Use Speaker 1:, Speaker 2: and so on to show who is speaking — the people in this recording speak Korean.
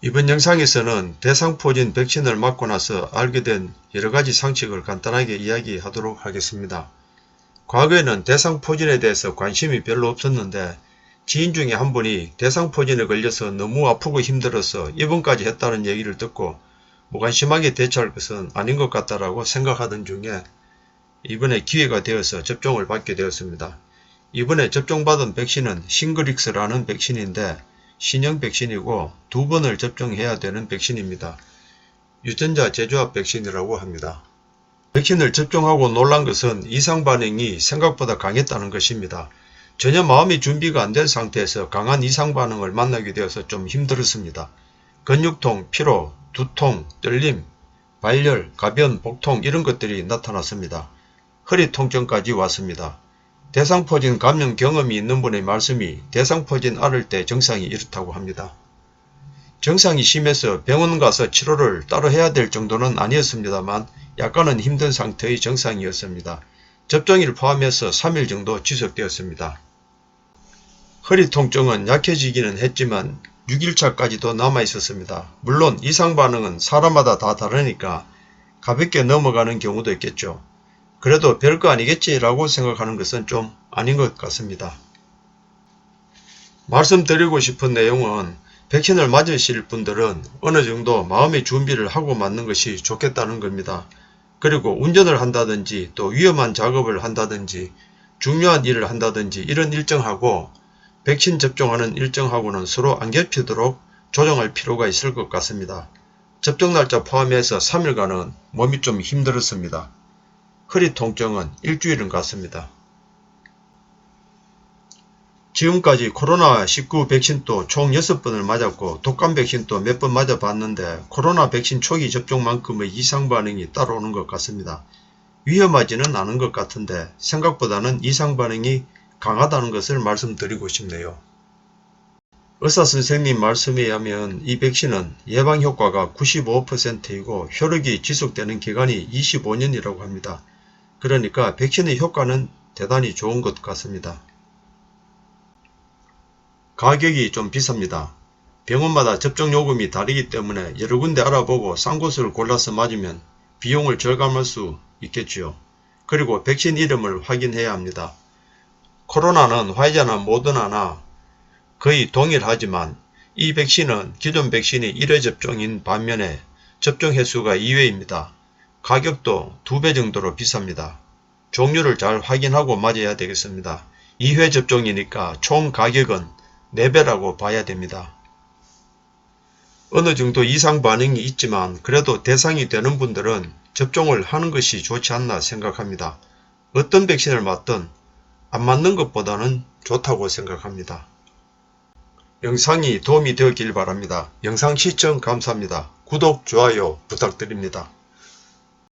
Speaker 1: 이번 영상에서는 대상포진 백신을 맞고 나서 알게 된 여러가지 상식을 간단하게 이야기하도록 하겠습니다. 과거에는 대상포진에 대해서 관심이 별로 없었는데 지인 중에 한 분이 대상포진에 걸려서 너무 아프고 힘들어서 입원까지 했다는 얘기를 듣고 무관심하게 대처할 것은 아닌 것 같다라고 생각하던 중에 이번에 기회가 되어서 접종을 받게 되었습니다. 이번에 접종받은 백신은 싱그릭스라는 백신인데 신형 백신이고 두 번을 접종해야 되는 백신입니다. 유전자 제조합 백신이라고 합니다. 백신을 접종하고 놀란 것은 이상 반응이 생각보다 강했다는 것입니다. 전혀 마음의 준비가 안 된 상태에서 강한 이상 반응을 만나게 되어서 좀 힘들었습니다. 근육통, 피로, 두통, 떨림, 발열, 가변, 복통 이런 것들이 나타났습니다. 허리 통증까지 왔습니다. 대상포진 감염 경험이 있는 분의 말씀이 대상포진 앓을 때 증상이 이렇다고 합니다. 증상이 심해서 병원 가서 치료를 따로 해야 될 정도는 아니었습니다만 약간은 힘든 상태의 증상이었습니다. 접종일 포함해서 3일 정도 지속되었습니다. 허리 통증은 약해지기는 했지만 6일차까지도 남아 있었습니다. 물론 이상 반응은 사람마다 다 다르니까 가볍게 넘어가는 경우도 있겠죠. 그래도 별거 아니겠지라고 생각하는 것은 좀 아닌 것 같습니다. 말씀드리고 싶은 내용은 백신을 맞으실 분들은 어느 정도 마음의 준비를 하고 맞는 것이 좋겠다는 겁니다. 그리고 운전을 한다든지 또 위험한 작업을 한다든지 중요한 일을 한다든지 이런 일정하고 백신 접종하는 일정하고는 서로 안 겹치도록 조정할 필요가 있을 것 같습니다. 접종 날짜 포함해서 3일간은 몸이 좀 힘들었습니다. 허리 통증은 일주일은 같습니다. 지금까지 코로나19 백신도 총 6번을 맞았고 독감 백신도 몇 번 맞아봤는데 코로나 백신 초기 접종만큼의 이상 반응이 따라오는 것 같습니다. 위험하지는 않은 것 같은데 생각보다는 이상 반응이 강하다는 것을 말씀드리고 싶네요. 의사 선생님 말씀에 의하면 이 백신은 예방 효과가 95%이고 효력이 지속되는 기간이 25년이라고 합니다. 그러니까 백신의 효과는 대단히 좋은 것 같습니다. 가격이 좀 비쌉니다. 병원마다 접종 요금이 다르기 때문에 여러 군데 알아보고 싼 곳을 골라서 맞으면 비용을 절감할 수 있겠지요. 그리고 백신 이름을 확인해야 합니다. 코로나는 화이자나 모더나나 거의 동일하지만 이 백신은 기존 백신이 1회 접종인 반면에 접종 횟수가 2회입니다. 가격도 2배 정도로 비쌉니다. 종류를 잘 확인하고 맞아야 되겠습니다. 2회 접종이니까 총 가격은 4배라고 봐야 됩니다. 어느 정도 이상 반응이 있지만 그래도 대상이 되는 분들은 접종을 하는 것이 좋지 않나 생각합니다. 어떤 백신을 맞든 안 맞는 것보다는 좋다고 생각합니다. 영상이 도움이 되었길 바랍니다. 영상 시청 감사합니다. 구독, 좋아요 부탁드립니다.